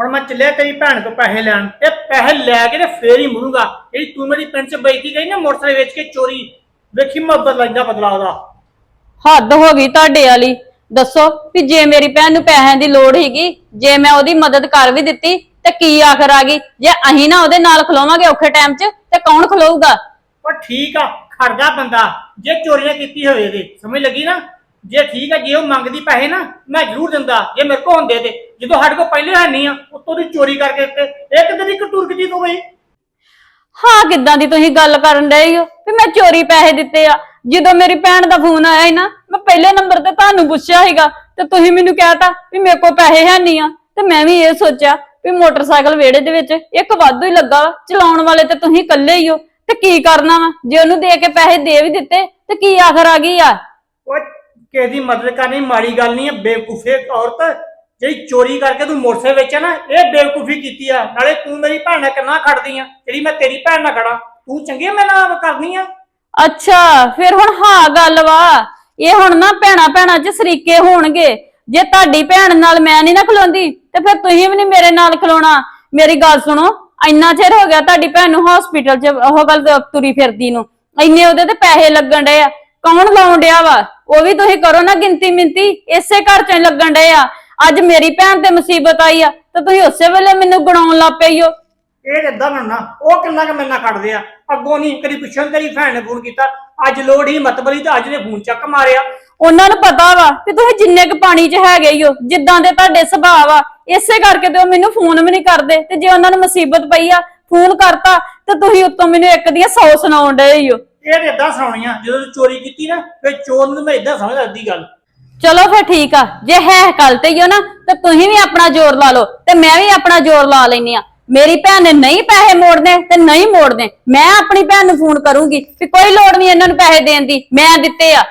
ਹੁਣ ਮੈਂ ਚੱਲਿਆ ਤੇਰੀ ਭੈਣ ਤੋਂ ਪੈਸੇ ਲੈਣ। ਤੇ ਪੈਸੇ ਲੈ ਕੇ ਤੇ ਫੇਰ ਹੀ ਮੁੜੂਗਾ। ਜਿਹੜੀ ਤੂੰ ਮੇਰੀ ਪਿੰਡ ਚ ਬੈਠੀ ਗਈ ਨਾ ਮੋਟਰਸਾਈਕਲ ਵੇਚ ਕੇ ਚੋਰੀ ਵੇਖੀ ਮੈਂ ਬਦਲ ਲੈਂਦਾ ਬਦਲਾ ਉਹਦਾ ਹੱਦ ਹੋ ਗਈ ਤੁਹਾਡੇ ਵਾਲੀ। ਦੱਸੋ ਵੀ ਜੇ ਮੇਰੀ ਭੈਣ ਨੂੰ ਪੈਸਿਆਂ ਦੀ ਲੋੜ ਹੈਗੀ ਜੇ ਮੈਂ ਉਹਦੀ ਮਦਦ ਕਰ ਵੀ ਦਿੱਤੀ ਤੇ ਕੀ ਆਖਰ ਆ ਗਈ? ਜੇ ਅਸੀਂ ਨਾ ਉਹਦੇ ਨਾਲ ਖਲੋਵਾਂਗੇ ਔਖੇ ਟਾਈਮ 'ਚ ਤੇ ਕੌਣ ਖਲੋਊਗਾ? ਪਰ ਠੀਕ ਆ ਖੜਦਾ ਬੰਦਾ। ਜੇ ਚੋਰੀਆਂ ਕੀਤੀ ਹੋਵੇ ਤੇ ਸਮਝ ਲੱਗੀ ਨਾ? ਜੇ ਠੀਕ ਆ ਜੇ ਉਹ ਮੰਗਦੀ ਪੈਸੇ ਨਾ ਮੈਂ ਜ਼ਰੂਰ ਦਿੰਦਾ ਜੇ ਮੇਰੇ ਕੋਲ ਹੁੰਦੇ ਤੇ। ਜਦੋਂ ਸਾਡੇ ਕੋਲ ਪਹਿਲੇ ਹੈ ਨਹੀਂ ਆ ਉੱਤੋਂ ਦੀ ਚੋਰੀ ਕਰਕੇ ਤੇ ਇੱਕ ਦਿਨ ਇੱਕ ਟੁਰਕ ਜੀ ਤੋਂ ਗਈ। ਹਾਂ ਕਿੱਦਾਂ ਦੀ ਤੁਸੀਂ ਗੱਲ ਕਰਨ ਡਏ ਹੋ ਵੀ ਮੈਂ ਚੋਰੀ ਪੈਸੇ ਦਿੱਤੇ ਆ। ਜਦੋਂ ਮੇਰੀ ਭੈਣ ਦਾ ਫੋਨ ਆਇਆ ਸੀ ਨਾ ਮੈਂ ਪਹਿਲੇ ਨੰਬਰ ਤੇ ਤੁਹਾਨੂੰ ਪੁੱਛਿਆ ਸੀਗਾ ਤੇ ਤੁਸੀਂ ਮੈਨੂੰ ਕਹਿਤਾ ਵੀ ਮੇਰੇ ਕੋਲ ਪੈਸੇ ਹੈ ਨਹੀਂ ਆ। ਤੇ ਮੈਂ ਵੀ ਇਹ ਸੋਚਿਆ ਵੀ ਮੋਟਰਸਾਈਕਲ ਵਿਹੜੇ ਦੇ ਵਿੱਚ ਇੱਕ ਵਾਧੂ ਹੀ ਲੱਗਾ ਵਾ। ਚਲਾਉਣ ਵਾਲੇ ਤੇ ਤੁਸੀਂ ਇਕੱਲੇ ਹੀ ਹੋ ਤੇ ਕੀ ਕਰਨਾ ਵਾ? ਜੇ ਉਹਨੂੰ ਦੇ ਕੇ ਪੈਸੇ ਦੇ ਵੀ ਦਿੱਤੇ ਤੇ ਕੀ ਆਖਰ ਆ ਗਈ ਆ? ਉਹ ਕਿਸੇ ਦੀ ਮਦਦ ਕਰਨੀ ਮਾੜੀ ਗੱਲ ਨਹੀਂ ਹੈ, ਬੇਵਕੂਫੇ ਔਰਤ ਜਿਹੜੀ ਚੋਰੀ ਕਰਕੇ ਤੂੰ ਮੋਟਰਸਾਈਕਲ ਵੇਚਿਆ ਨਾ, ਇਹ ਬੇਵਕੂਫੀ ਕੀਤੀ ਆ। ਨਾਲੇ ਤੂੰ ਮੇਰੀ ਭੈਣ ਨਾਲ ਕਿੰਨਾ ਖੜਦੀ ਆ, ਜਿਹੜੀ ਮੈਂ ਤੇਰੀ ਭੈਣ ਨਾਲ ਖੜਾ। ਤੂੰ ਚੰਗੀ ਆ ਨਾਲ ਕਰਨੀ ਆ। ਅੱਛਾ, ਫਿਰ ਹੁਣ ਹਾਂ ਗੱਲ ਵਾ। ਇਹ ਹੁਣ ਨਾ ਭੈਣਾ ਭੈਣਾ ਚ ਸਰੀਕੇ ਹੋਣਗੇ। ਜੇ ਤੁਹਾਡੀ ਭੈਣ ਨਾਲ ਮੈਂ ਨਹੀਂ ਨਾ ਖਲੋਂਦੀ, ਤੇ ਫਿਰ ਤੁਸੀਂ ਵੀ ਨਹੀਂ ਮੇਰੇ ਨਾਲ ਖਲੋਣਾ। ਮੇਰੀ ਗੱਲ ਸੁਣੋ, ਇੰਨਾ ਚਿਰ ਹੋ ਗਿਆ ਤੁਹਾਡੀ ਭੈਣ ਨੂੰ ਹਸਪੀਟਲ 'ਚ ਉਹ ਗੱਲ ਤੁਰੀ ਫਿਰਦੀ ਨੂੰ। ਇੰਨੇ ਉਹਦੇ ਤੇ ਪੈਸੇ ਲੱਗਣ ਡਏ ਆ। ਕੌਣ ਲਾਉਣ ਡਿਆ ਵਾ? ਉਹ ਵੀ ਤੁਸੀਂ ਕਰੋ ਨਾ ਗਿਣਤੀ ਮਿੰਤੀ ਇਸੇ ਘਰ 'ਚ ਹੀ ਲੱਗਣ ਡਏ ਆ। ਅੱਜ ਮੇਰੀ ਭੈਣ ਤੇ ਮੁਸੀਬਤ ਆਈ ਆ ਤੇ ਤੁਸੀਂ ਉਸੇ ਵੇਲੇ ਮੈਨੂੰ ਗਣਾਉਣ ਲੱਗ ਪਈ ਹੋ ਇਹ ਏਦਾਂ ਬਣਨਾ? ਉਹ ਕਿੰਨਾ ਕੁ ਨਾਲ ਖੜਦੇ ਆ? ਅੱਗੋਂ ਨਹੀਂ ਕਦੀ ਪਿੱਛੋਂ ਨੀ ਤੇਰੀ ਭੈਣ ਨੇ ਫੋਨ ਕੀਤਾ। ਅੱਜ ਲੋੜ ਹੀ ਮਤਬਲੀ ਤੇ ਅੱਜ ਨੇ ਫੋਨ ਚੱਕ ਮਾਰਿਆ। ਉਹਨਾਂ ਨੂੰ ਪਤਾ ਵਾ ਕਿ ਤੁਸੀਂ ਜਿੰਨੇ ਕੁ ਪਾਣੀ 'ਚ ਹੈਗੇ ਹੀ ਹੋ ਜਿੱਦਾਂ ਦੇ ਤੁਹਾਡੇ ਸੁਭਾਅ ਆ ਇਸੇ ਕਰਕੇ ਤੇ ਉਹ ਮੈਨੂੰ ਫੋਨ ਵੀ ਨਹੀਂ ਕਰਦੇ। ਤੇ ਜੇ ਉਹਨਾਂ ਨੂੰ ਮੁਸੀਬਤ ਪਈ ਆ ਫੋਨ ਕਰਤਾ ਤੇ ਤੁਸੀਂ ਉੱਤੋਂ ਮੈਨੂੰ ਇੱਕ ਦੀਆਂ 100 ਸੁਣਾਉਣ ਡਏ ਹੀ ਹੋ ਇਹ ਤੇ ਏਦਾਂ ਸੁਣਾਉਣੀਆਂ ਜਦੋਂ ਤੂੰ ਚੋਰੀ ਕੀਤੀ ਨਾ ਫਿਰ ਚੋਰ ਨੂੰ ਮੈਂ ਏਦਾਂ ਸਮਝ ਅੱਧੀ ਗੱਲ। ਚਲੋ ਫਿਰ ਠੀਕ ਆ ਜੇ ਹੈ ਕੱਲ ਤੇ ਹੀ ਹੋ ਨਾ ਤੇ ਤੁਸੀਂ ਵੀ ਆਪਣਾ ਜ਼ੋਰ ਲਾ ਲਓ ਤੇ ਮੈਂ ਵੀ ਆਪਣਾ ਜ਼ੋਰ ਲਾ ਲੈਨੀ ਆ। ਮੇਰੀ ਭੈਣ ਨੇ ਨਹੀਂ ਪੈਸੇ ਮੋੜਨੇ ਤੇ ਨਹੀਂ ਮੋੜਨੇ ਮੈਂ ਆਪਣੀ ਭੈਣ ਨੂੰ ਫੋਨ ਕਰੂੰਗੀ ਵੀ ਕੋਈ ਲੋੜ ਨਹੀਂ ਇਹਨਾਂ ਨੂੰ ਪੈਸੇ ਦੇਣ ਦੀ ਮੈਂ ਦਿੱਤੇ ਆ।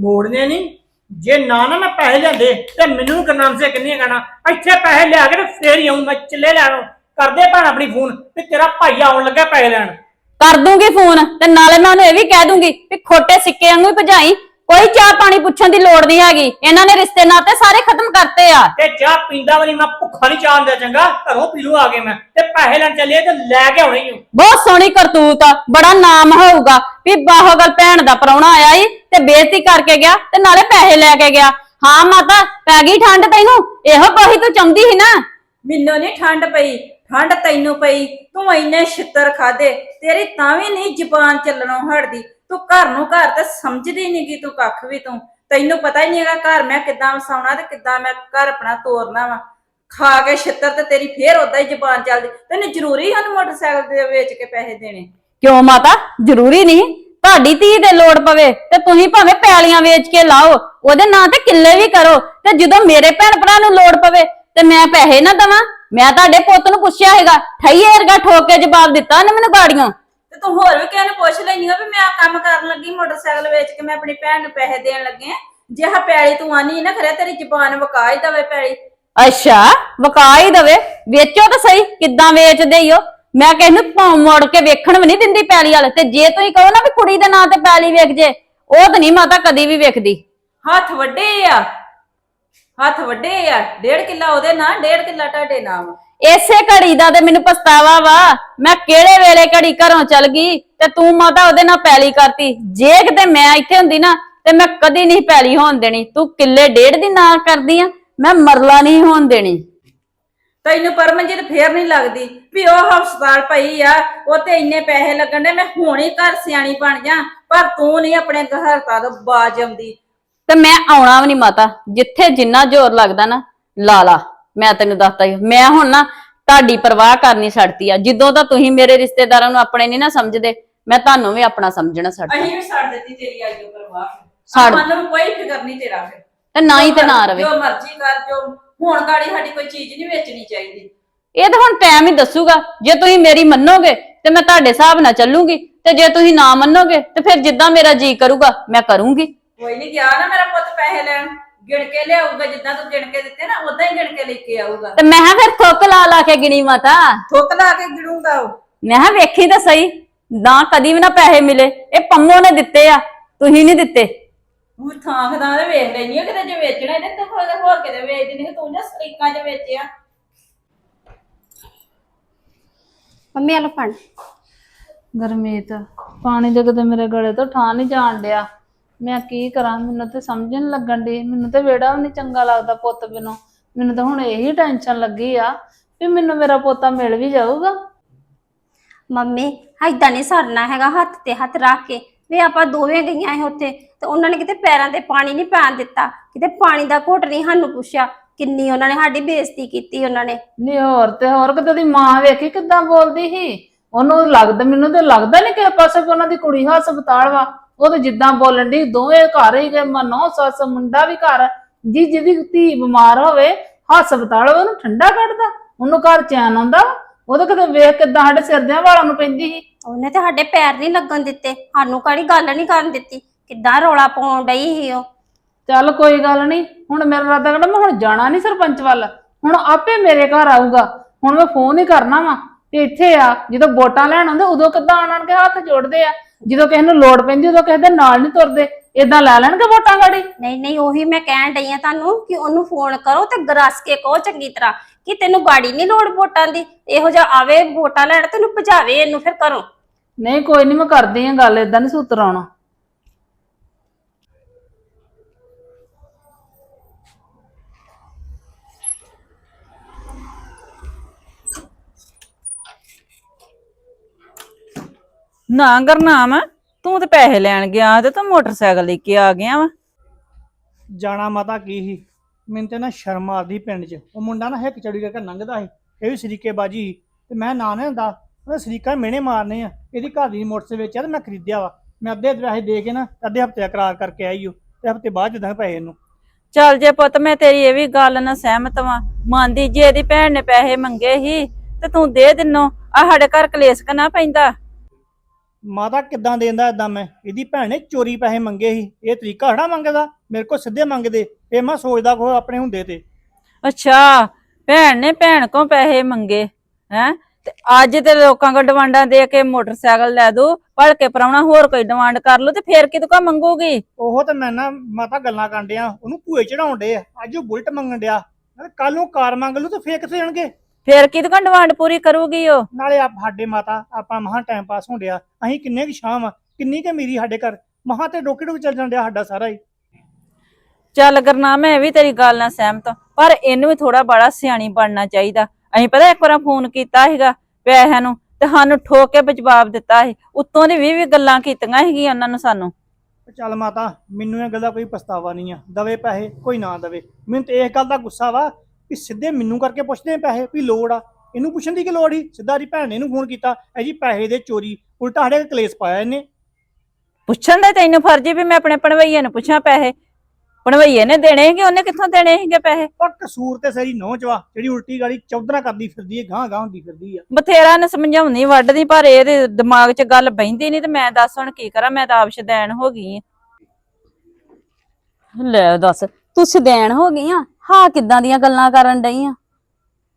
ਮੋੜਨੇ ਨਹੀਂ ਜੇ ਨਾ ਨਾ ਮੈਂ ਪੈਸੇ ਲਿਆਂਦੇ ਤੇ ਮੈਨੂੰ ਕਰਨਾਮ ਸੇ ਕਿੰਨੀ ਕਹਿਣਾ ਇੱਥੇ ਪੈਸੇ ਲਿਆ ਕੇ ਤੇ ਫੇਰ ਹੀ ਆਉਂ ਮੈਂ ਚੱਲੇ ਲੈਣ ਕਰਦੇ ਭੈਣ ਆਪਣੀ ਫੋਨ ਤੇ ਤੇਰਾ ਭਾਈ ਆਉਣ ਲੱਗਾ ਪੈਸੇ ਲੈਣ। ਕਰ ਦੂੰਗੀ ਫੋਨ ਤੇ ਨਾਲੇ ਮੈਂ ਉਹਨੂੰ ਇਹ ਵੀ ਕਹਿ ਦੂੰਗੀ ਵੀ ਖੋਟੇ ਸਿੱਕੇ ਵਾਂਗੂ ਹੀ ਭਜਾਈ। ਕੋਈ ਚਾਹ ਪਾਣੀ ਪੁੱਛਣ ਦੀ ਲੋੜ ਨਹੀਂ ਹੈਗੀ। ਇਹਨਾਂ ਨੇ ਰਿਸ਼ਤੇ ਨਾਤੇ ਸਾਰੇ ਖਤਮ ਕਰਤੇ ਆ। ਤੇ ਚਾਹ ਪੀਂਦਾ ਵਾਲੀ ਮੈਂ ਭੁੱਖਾ ਨਹੀਂ ਚਾਹ ਦਿੰਦਾ ਚੰਗਾ ਘਰੋਂ ਪੀ ਲੂ ਆ ਕੇ ਮੈਂ। ਤੇ ਪੈਸੇ ਲੈਣ ਚੱਲੇ ਤੇ ਲੈ ਕੇ ਆਉਣੇ ਹੀ। ਬਹੁਤ ਸੋਹਣੀ ਕਰਤੂਤ ਆ ਬੜਾ ਨਾਮ ਹੋਊਗਾ ਵੀ ਬਾਹੋਗਲ ਭੈਣ ਦਾ ਪ੍ਰਾਹੁਣਾ ਆਇਆ ਈ ਤੇ ਬੇਇੱਜ਼ਤੀ ਕਰਕੇ ਗਿਆ ਤੇ ਨਾਲੇ ਪੈਸੇ ਲੈ ਕੇ ਗਿਆ। ਹਾਂ ਮਾਤਾ ਪੈ ਗਈ ਠੰਡ ਤੈਨੂੰ? ਇਹੋ ਕੋਈ ਤੂੰ ਚਾਹੁੰਦੀ ਸੀ ਨਾ। ਮੈਨੂੰ ਨਹੀਂ ਠੰਡ ਪਈ ਠੰਡ ਤੈਨੂੰ ਪਈ। ਤੂੰ ਇੰਨੇ ਛਿੱਤਰ ਖਾਦੇ ਤੇਰੀ ਤਾਂ ਵੀ ਨਹੀਂ ਜ਼ੁਬਾਨ ਚੱਲਣੋਂ ਹਟਦੀ। ਤੂੰ ਘਰ ਨੂੰ ਘਰ ਤੇ ਸਮਝਦੀ ਨਹੀਂ ਕਿ ਤੂੰ ਕੱਖ ਵੀ ਤੂੰ। ਤੈਨੂੰ ਪਤਾ ਹੀ ਨਹੀਂ ਹੈਗਾ ਘਰ ਮੈਂ ਕਿੱਦਾਂ ਵਸਾਉਣਾ ਤੇ ਕਿੱਦਾਂ ਮੈਂ ਘਰ ਆਪਣਾ ਤੋਰਨਾ ਵਾ। ਖਾ ਕੇ ਛਿੱਤਰ ਤੇ ਤੇਰੀ ਫੇਰ ਉਦਾਂ ਹੀ ਜ਼ੁਬਾਨ ਚੱਲਦੀ। ਤੈਨੂੰ ਜ਼ਰੂਰੀ ਹਨ ਮੋਟਰਸਾਈਕਲ ਦੇ ਵੇਚ ਕੇ ਪੈਸੇ ਦੇਣੇ। ਕਿਉਂ ਮਾਤਾ? ਜ਼ਰੂਰੀ ਨਹੀਂ। ਤੁਹਾਡੀ ਧੀ ਦੇ ਲੋੜ ਪਵੇ ਤੇ ਤੁਸੀਂ ਭਾਵੇਂ ਪੈਲੀਆਂ ਵੇਚ ਕੇ ਲਾਓ। ਉਹਦੇ ਨਾਂ ਤੇ ਕਿੱਲੇ ਵੀ ਕਰੋ ਤੇ ਜਦੋਂ ਮੇਰੇ ਭੈਣ ਭਰਾ ਨੂੰ ਲੋੜ ਪਵੇ ਤੇ ਮੈਂ ਪੈਸੇ ਨਾ ਦਵਾਂ। ਮੈਂ ਤੁਹਾਡੇ ਪੁੱਤ ਨੂੰ ਪੁੱਛਿਆ ਹੈਗਾ ਠਈਏ ਵਰਗਾ ਠੋਕ ਕੇ ਜਵਾਬ ਦਿੱਤਾ ਉਹਨੇ ਮੈਨੂੰ ਗਾੜੀਆਂ ਤੇ ਤੂੰ ਹੋਰ ਵੀ ਕਿਸੇ ਨੂੰ ਪੁੱਛ ਲੈਣੀ ਆ ਵੀ ਮੈਂ ਆ ਕੰਮ ਕਰਨ ਲੱਗੀ ਮੋਟਰਸਾਈਕਲ ਵੇਚ ਕੇ ਮੈਂ ਆਪਣੀ ਭੈਣ ਨੂੰ ਪੈਸੇ ਦੇਣ ਲੱਗੇ ਆ। ਜੇ ਆਹ ਪੈਲੀ ਤੂੰ ਆਨੀ ਨਾ ਖਰੇ ਤੇਰੀ ਜ਼ੁਬਾਨ ਵਕਾ ਹੀ ਦਵੇ ਪੈਲੀ। ਅੱਛਾ ਵਕਾ ਹੀ ਦਵੇ। ਵੇਚੋ ਤਾਂ ਸਹੀ ਕਿੱਦਾਂ ਵੇਚਦੇ ਈ ਹੋ ਮੈਂ ਕਿਸ ਨੂੰ ਭੌਂ ਮੋੜ ਕੇ ਵੇਖਣ ਵੀ ਨਹੀਂ ਦਿੰਦੀ ਪੈਲੀ ਵਾਲੇ ਤੇ ਜੇ ਤੁਸੀਂ ਕਹੋ ਨਾ ਵੀ ਕੁੜੀ ਦੇ ਨਾਂ ਤੇ ਪੈਲੀ ਵੇਖ ਜੇ ਉਹ ਤਾਂ ਨਹੀਂ ਮਾਤਾ ਕਦੀ ਵੀ ਵੇਖਦੀ। ਹੱਥ ਵੱਡੇ ਆ। ਹੱਥ ਵੱਡੇ ਆ ਡੇਢ ਕਿੱਲਾ ਉਹਦੇ ਨਾਂ ਡੇਢ ਕਿੱਲਾ ਤੁਹਾਡੇ ਨਾਮ। ਇਸੇ ਘੜੀ ਦਾ ਤੇ ਮੈਨੂੰ ਪਛਤਾਵਾ ਵਾ। ਮੈਂ ਕਿਹੜੇ ਵੇਲੇ ਘੜੀ ਘਰੋਂ ਚਲ ਗਈ ਤੇ ਤੂੰ ਮਾਤਾ ਉਹਦੇ ਨਾਲ ਪੈਲੀ ਕਰਤੀ। ਜੇ ਕਿਤੇ ਮੈਂ ਇੱਥੇ ਹੁੰਦੀ ਨਾ ਤੇ ਮੈਂ ਕਦੀ ਨਹੀਂ ਪੈਲੀ ਹੋਣ ਦੇਣੀ। ਤੂੰ ਕਿੱਲੇ ਡੇਢ ਦੀ ਨਾਂ ਕਰਦੀ ਆ ਮੈਂ ਮਰਲਾ ਨਹੀਂ ਹੋਣ ਦੇਣੀ। ਤੈਨੂੰ ਪਰਮਜੀਤ ਫੇਰ ਨਹੀਂ ਲੱਗਦੀ ਵੀ ਉਹ ਹਸਪਤਾਲ ਪਈ ਆ ਉਹ ਤੇ ਇੰਨੇ ਪੈਸੇ ਲੱਗਣ ਦੇ ਮੈਂ ਹੁਣੇ ਘਰ ਸਿਆਣੀ ਬਣ ਜਾ ਪਰ ਤੂੰ ਨਹੀਂ ਆਪਣੇ ਘਰਤਾ ਤੋਂ ਬਾਜ ਆਉਂਦੀ। ਤੇ ਮੈਂ ਆਉਣਾ ਵੀ ਨਹੀਂ ਮਾਤਾ ਜਿੱਥੇ ਜਿੰਨਾ ਜ਼ੋਰ ਲੱਗਦਾ ਨਾ ਲਾ ਲਾ। ਮੈਂ ਤੈਨੂੰ ਦੱਸਤਾ ਹੀ ਮੈਂ ਹੁਣ ਨਾ ਤੁਹਾਡੀ ਪਰਵਾਹ ਕਰਨੀ ਛੱਡਤੀ ਆ। ਜਿੱਦੋਂ ਤਾਂ ਤੁਸੀਂ ਮੇਰੇ ਰਿਸ਼ਤੇਦਾਰਾਂ ਨੂੰ ਆਪਣੇ ਨਹੀਂ ਨਾ ਸਮਝਦੇ ਮੈਂ ਤੁਹਾਨੂੰ ਵੀ ਆਪਣਾ ਸਮਝਣਾ ਛੱਡਤਾ। ਵੀ ਛੱਡ ਦਿੱਤੀ ਤੇਰੀ ਆਈਓ ਪਰਵਾਹ ਛੱਡ। ਨੂੰ ਕੋਈ ਫਿਕਰ ਨਹੀਂ ਤੇਰਾ ਫਿਰ। ਤੇ ਨਾ ਹੀ ਤੇ ਨਾ ਰਵੇ। ਜੋ ਮਰਜ਼ੀ ਕਰ ਜੋ ਹੁਣ ਗਾੜੀ ਸਾਡੀ ਕੋਈ ਚੀਜ਼ ਨਹੀਂ ਵੇਚਣੀ ਚਾਹੀਦੀ। ਇਹ ਤਾਂ ਹੁਣ ਟਾਈਮ ਹੀ ਦੱਸੂਗਾ। ਜੇ ਤੁਸੀਂ ਮੇਰੀ ਮੰਨੋਗੇ ਤੇ ਮੈਂ ਤੁਹਾਡੇ ਹਿਸਾਬ ਨਾਲ ਚੱਲੂਗੀ। ਤੇ ਜੇ ਤੁਸੀਂ ਨਾ ਮੰਨੋਗੇ ਤੇ ਫਿਰ ਜਿੱਦਾਂ ਮੇਰਾ ਜੀ ਕਰੂਗਾ ਮੈਂ ਕਰੂੰਗੀ। ਕੋਈ ਨਹੀਂ ਗਿਆ ਨਾ ਮੇਰਾ ਪੁੱਤ ਪੈਸੇ ਲੈਣ ਗਿਣ ਕੇ ਲਿਆਊਗਾ ਜਿੱਦਾਂ ਤੂੰ ਗਿਣ ਕੇ ਦਿੱਤੇ ਨਾ ਉਦਾਂ ਹੀ ਗਿਣ ਕੇ ਲੈ ਕੇ ਆਊਗਾ। ਤੇ ਮੈਂ ਕਿਹਾ ਫਿਰ ਥੁੱਕ ਲਾ ਲਾ ਕੇ ਗਿਣੀ ਮਾਤਾ। ਥੁੱਕ ਲਾ ਕੇ ਗਿਣੂਗਾ ਉਹ। ਮੈਂ ਕਿਹਾ ਵੇਖੀ ਤਾਂ ਸਹੀ ਨਾ ਕਦੀ ਵੀ ਨਾ ਪੈਸੇ ਮਿਲੇ। ਇਹ ਪੰਮੋ ਨੇ ਦਿੱਤੇ ਆ ਤੁਸੀਂ ਨਹੀਂ ਦਿੱਤੇ। ਉਹ ਥਾਂ ਖਦਾਂ ਦੇ ਵੇਖ ਲੈਣੀ ਆ ਕਿਤੇ ਜੇ ਵੇਚਣਾ ਇਹਨੇ ਤਾਂ ਹੋਰ ਹੋਰ ਕਿਤੇ ਵੇਚ ਦਿੰਦੀ ਤੂੰ ਨਾ ਸਰੀਕਾਂ 'ਚ ਵੇਚਿਆ। ਮੰਮੀ ਆਲੋ ਫੜ ਗਰਮੀਤ ਪਾਣੀ ਦੇ ਕਿਤੇ ਮੇਰੇ ਗਲੇ ਤੋਂ ਠਾਂ ਨਹੀਂ ਜਾਣ ਡਿਆ। ਮੈਂ ਕੀ ਕਰਾਂ? ਮੈਨੂੰ ਤੇ ਸਮਝ ਨਹੀਂ ਲੱਗਣ ਦੀ ਮੈਨੂੰ ਤੇ ਵੇੜਾ ਵੀ ਨਹੀਂ ਚੰਗਾ ਲੱਗਦਾ ਪੁੱਤ ਬਿਨੋਂ। ਮੈਨੂੰ ਤਾਂ ਹੁਣ ਇਹੀ ਟੈਨਸ਼ਨ ਲੱਗੀ ਆ ਵੀ ਮੈਨੂੰ ਮੇਰਾ ਪੋਤਾ ਮਿਲ ਵੀ ਜਾਊਗਾ। ਮੰਮੀ ਏਦਾਂ ਨਹੀਂ ਸਰਨਾ ਹੈਗਾ ਹੱਥ ਤੇ ਹੱਥ ਰੱਖ ਕੇ। ਵੀ ਆਪਾਂ ਦੋਵੇਂ ਗਈਆਂ ਸੀ ਉੱਥੇ ਤੇ ਉਹਨਾਂ ਨੇ ਕਿਤੇ ਪੈਰਾਂ ਤੇ ਪਾਣੀ ਨਹੀਂ ਪੈਣ ਦਿੱਤਾ। ਕਿਤੇ ਪਾਣੀ ਦਾ ਘੁੱਟ ਨਹੀਂ ਸਾਨੂੰ ਪੁੱਛਿਆ। ਕਿੰਨੀ ਉਹਨਾਂ ਨੇ ਸਾਡੀ ਬੇਇੱਜ਼ਤੀ ਕੀਤੀ ਉਹਨਾਂ ਨੇ। ਨਹੀਂ ਹੋਰ ਤੇ ਹੋਰ ਕਿਤੇ ਦੀ ਮਾਂ ਵੇਖੀ ਕਿੱਦਾਂ ਬੋਲਦੀ ਸੀ? ਉਹਨੂੰ ਲੱਗਦਾ ਮੈਨੂੰ ਤੇ ਲੱਗਦਾ ਨਹੀਂ ਕਿਸੇ ਪਾਸੇ ਵੀ ਉਹਨਾਂ ਦੀ ਕੁੜੀ ਹਸਪਤਾਲ ਵਾ। ਉਹ ਤੇ ਜਿੱਦਾਂ ਬੋਲਣ ਦੀ ਦੋਵੇਂ ਘਰ ਹੀ ਗਏ ਮਨੋ ਸੱਸ ਮੁੰਡਾ ਵੀ ਘਰ ਜੀ ਜਿਹਦੀ ਧੀ ਬਿਮਾਰ ਹੋਵੇ ਹਸਪਤਾਲ ਉਹਨੂੰ ਠੰਡਾ ਕੱਢਦਾ ਉਹਨੂੰ ਘਰ ਚੈਨ ਆਉਂਦਾ ਉਹ ਤਾਂ ਕਿਤੇ ਵੇਖ ਕਿੱਦਾਂ ਸਾਡੇ ਸਿਰ ਦਿਆਂ ਵਾਲਾਂ ਨੂੰ ਪੈਂਦੀ ਸੀ। ਉਹਨੇ ਤੇ ਸਾਡੇ ਪੈਰ ਨਹੀਂ ਲੱਗਣ ਦਿੱਤੇ ਸਾਨੂੰ ਕਾਹਦੀ ਗੱਲ ਨਹੀਂ ਕਰਨ ਦਿੱਤੀ ਕਿੱਦਾਂ ਰੌਲਾ ਪਾਉਣ ਡਈ ਸੀ ਉਹ। ਚੱਲ ਕੋਈ ਗੱਲ ਨਹੀਂ ਹੁਣ ਮੇਰਾ ਰਾਦਾ ਕਹਿੰਦਾ ਮੈਂ ਹੁਣ ਜਾਣਾ ਨਹੀਂ ਸਰਪੰਚ ਵੱਲ। ਹੁਣ ਆਪੇ ਮੇਰੇ ਘਰ ਆਊਗਾ ਹੁਣ ਮੈਂ ਫੋਨ ਹੀ ਕਰਨਾ ਵਾ ਤੇ ਇੱਥੇ ਆ ਜਦੋਂ ਵੋਟਾਂ ਲੈਣ ਆਉਂਦੇ ਉਦੋਂ ਕਿੱਦਾਂ ਆਣ ਆਣ ਕੇ ਹੱਥ ਜੋੜਦੇ ਆ। ਜਦੋਂ ਕਿਸੇ ਨੂੰ ਲੋੜ ਪੈਂਦੀ ਉਦੋਂ ਕਿਸੇ ਦੇ ਨਾਲ ਨਹੀਂ ਤੁਰਦੇ। ਇਦਾਂ ਲੈ ਲੈਣਗੇ ਵੋਟਾਂ ਗਾੜੀ? ਨਹੀਂ ਨਹੀਂ ਉਹੀ ਮੈਂ ਕਹਿਣ ਡਈ ਆ ਤੁਹਾਨੂੰ ਕਿ ਉਹਨੂੰ ਫੋਨ ਕਰੋ ਤੇ ਗਰਸ ਕੇ ਕਹੋ ਚੰਗੀ ਤਰ੍ਹਾਂ ਕਿ ਤੈਨੂੰ ਗਾੜੀ ਨਹੀਂ ਲੋੜ ਵੋਟਾਂ ਦੀ। ਇਹੋ ਜਿਹਾ ਆਵੇ ਵੋਟਾਂ ਲੈਣ ਤੈਨੂੰ ਭਜਾਵੇ ਇਹਨੂੰ ਫਿਰ ਕਰੋ। ਨਹੀਂ ਕੋਈ ਨਹੀਂ ਮੈਂ ਕਰਦੀ ਆ ਗੱਲ ਇਦਾਂ ਨਹੀਂ ਸੂਤਰ ਆਉਣਾ ਨਾ ਗਰਨਾਮ ਤੂੰ ਤੇ ਪੈਸੇ ਲੈਣ ਗਿਆ ਤੇ ਤੂੰ ਮੋਟਰਸਾਈਕਲ ਲੈ ਕੇ ਆ ਗਿਆ ਵਾ। ਜਾਣਾ ਮਾਤਾ ਕੀ ਸੀ? ਮੈਨੂੰ ਤੇ ਨਾ ਸ਼ਰਮ ਆਦੀ ਪਿੰਡ 'ਚ। ਉਹ ਮੁੰਡਾ ਨਾ ਹਿੱਕ ਚੜੀ ਕਰਕੇ ਲੰਘਦਾ ਸੀ। ਇਹ ਵੀ ਸਰੀਕੇ ਬਾਜੀ ਤੇ ਮੈਂ ਨਾ ਨਾ ਹੁੰਦਾ ਉਹਨੇ ਸਰੀਕਾ ਮਿਹਣੇ ਮਾਰਨੇ ਆ। ਇਹਦੀ ਘਰ ਦੀ ਮੋਟਰਸਾਈਕਲ ਵੇਚਿਆ ਤੇ ਮੈਂ ਖਰੀਦਿਆ ਵਾ। ਮੈਂ ਅੱਧੇ ਪੈਸੇ ਦੇ ਕੇ ਨਾ ਅੱਧੇ ਹਫ਼ਤੇ ਕਰਾਰ ਕਰਕੇ ਆਈ ਓ ਤੇ ਹਫ਼ਤੇ ਬਾਅਦ ਜਦਾਂ ਪੈਸੇ ਇਹਨੂੰ। ਚੱਲ ਜੇ ਪੁੱਤ ਮੈਂ ਤੇਰੀ ਇਹ ਵੀ ਗੱਲ ਨਾਲ ਸਹਿਮਤ ਵਾਂ। ਮੰਨਦੀ ਜੇ ਇਹਦੀ ਭੈਣ ਨੇ ਪੈਸੇ ਮੰਗੇ ਸੀ ਤੇ ਤੂੰ ਦੇ ਦਿਨੋ। ਆ ਸਾਡੇ ਘਰ ਕਲੇਸ਼ ਕਨਾ ਪੈਂਦਾ। ਮਾਤਾ ਕਿੱਦਾਂ ਦੇਂਦਾ ਏਦਾਂ ਮੈਂ? ਇਹਦੀ ਭੈਣ ਨੇ ਚੋਰੀ ਪੈਸੇ ਮੰਗੇ ਸੀ। ਇਹ ਤਰੀਕਾ ਹੜਾ ਮੰਗਦਾ? ਮੇਰੇ ਕੋਲ ਸਿੱਧੇ ਮੰਗਦੇ। ਫੇ ਮੈਂ ਸੋਚਦਾ ਕੋ ਆਪਣੇ ਹੁੰਦੇ ਤੇ। ਅੱਛਾ ਭੈਣ ਨੇ ਭੈਣ ਕੋਲ ਪੈਸੇ ਮੰਗੇ ਹੈ? ਤੇ ਅੱਜ ਤੇ ਲੋਕਾਂ ਕੋ ਡਿਮਾਂਡਾਂ ਦੇ ਕੇ ਮੋਟਰਸਾਈਕਲ ਲੈ ਦੋ ਭੜ ਕੇ ਪਰਾਉਣਾ ਹੋਰ ਕੋਈ ਡਿਮਾਂਡ ਕਰ ਲਓ ਤੇ ਫੇਰ ਕਿਤੋਂ ਕਾ ਮੰਗੂਗੀ? ਉਹ ਤੇ ਮੈਂ ਨਾ ਮਾਤਾ ਗੱਲਾਂ ਕਰਨ ਡਿਆ। ਉਹਨੂੰ ਭੂਏ ਚੜਾਉਣ ਡੇ ਅੱਜ ਉਹ ਬੁਲਟ ਮੰਗਣ ਡਿਆ। ਕੱਲ ਨੂੰ ਕਾਰ ਮੰਗ ਲੂ ਤੇ ਫੇਰ ਕਿੱਥੇ ਜਾਣਗੇ? ਫੇਰ ਕਿਤੋਂ ਕਾ ਡਿਮਾਂਡ ਪੂਰੀ ਕਰੂਗੀ ਉਹ? ਨਾਲੇ ਆਪ ਸਾਡੇ ਮਾਤਾ ਆਪਾਂ ਮਹਾ ਟਾਈਮ ਪਾਸ ਹੋਣ ਡਿਆ। ਅਸੀਂ ਕਿੰਨੇ ਕੁ ਸ਼ਾਮ ਆ ਕਿੰਨੀ ਕੁ ਮੇਰੀ ਸਾਡੇ ਘਰ। ਮਹਾ ਤੇ ਡੋਕੇ ਡੋਕੇ ਚੱਲ ਜਾਂਦਿਆ ਸਾਡਾ ਸਾਰਾ ਹੀ। ਚੱਲ ਕਰਨਾ ਮੈਂ ਵੀ ਤੇਰੀ ਗੱਲ ਨਾਲ ਸਹਿਮਤ ਹਾਂ, ਪਰ ਇਹਨੂੰ ਵੀ ਥੋੜਾ ਬੜਾ ਸਿਆਣੀ ਬਣਨਾ ਚਾਹੀਦਾ। ਅਸੀਂ ਪਤਾ ਇੱਕ ਵਾਰ ਫੋਨ ਕੀਤਾ ਸੀਗਾ ਪੈਸਿਆਂ ਨੂੰ ਤੇ ਸਾਨੂੰ ਠੋਕ ਕੇ ਜਵਾਬ ਦਿੱਤਾ ਸੀ। ਉੱਤੋਂ ਦੀ ਵੀ ਵੀ ਗੱਲਾਂ ਕੀਤੀਆਂ ਸੀਗੀਆਂ ਉਹਨਾਂ ਨੂੰ ਸਾਨੂੰ। ਤੇ ਚੱਲ ਮਾਤਾ ਮੈਨੂੰ ਇਹ ਗੱਲ ਦਾ ਕੋਈ ਪਛਤਾਵਾ ਨਹੀਂ ਆ। ਦਵੇ ਪੈਸੇ ਕੋਈ ਨਾ ਦਵੇ। ਮੈਨੂੰ ਤੇ ਇਸ ਗੱਲ ਦਾ ਗੁੱਸਾ ਵਾ ਕਿ ਸਿੱਧੇ ਮੈਨੂੰ ਕਰਕੇ ਪੁੱਛਦੇ ਆ ਪੈਸੇ ਵੀ ਲੋੜ ਆ। ਇਹਨੂੰ ਪੁੱਛਣ ਦੀ ਕੀ ਲੋੜ ਹੀ ਸਿੱਧਾ ਦੀ ਭੈਣ ਨੇ ਇਹਨੂੰ ਫੋਨ ਕੀਤਾ ਐ ਜੀ ਪੈਸੇ ਦੇ ਚੋਰੀ ਉਲਟਾ ਸਾਡੇ ਤੇ ਕਲੇਸ਼ ਪਾਇਆ ਇਹਨੇ। ਪੁੱਛਣ ਦਾ ਤੈਨੂੰ ਫਰਜ਼ ਵੀ ਮੈਂ ਆਪਣੇ ਪਣਵਈਏ ਨੂੰ ਪੁੱਛਾਂ ਪੈਸੇ। ਪਣਵਈਏ ਨੇ ਦੇਣੇ ਕਿ ਉਹਨੇ ਕਿੱਥੋਂ ਦੇਣੇ ਸੀਗੇ ਪੈਸੇ? ਪਰ ਕਸੂਰ ਤੇ ਸਰੀ ਨੌਜਵਾ ਜਿਹੜੀ ਉਲਟੀ ਗਾੜੀ ਚੌਧਰਾ ਕਰਦੀ ਫਿਰਦੀ ਹੈ ਗਾਂ ਗਾਂ ਹੁੰਦੀ ਫਿਰਦੀ ਆ। ਬਥੇਰਾ ਨੇ ਸਮਝਾਉਣੀ ਵੱਢਦੀ ਪਰ ਇਹਦੇ ਦਿਮਾਗ 'ਚ ਗੱਲ ਬਹਿੰਦੀ ਨਹੀਂ ਤੇ ਮੈਂ ਦੱਸ ਹੁਣ ਕੀ ਕਰਾਂ ਮੈਂ ਤਾਂ ਆਪ ਸ਼ਦੈਣ ਹੋ ਗਈ ਆਂ। ਲੈ ਦੱਸ ਤੂੰ ਸਿਧੈਣ ਹੋ ਗਈ ਆ? ਹਾਂ ਕਿੱਦਾਂ ਦੀਆਂ ਗੱਲਾਂ ਕਰਨ ਡਈ ਆ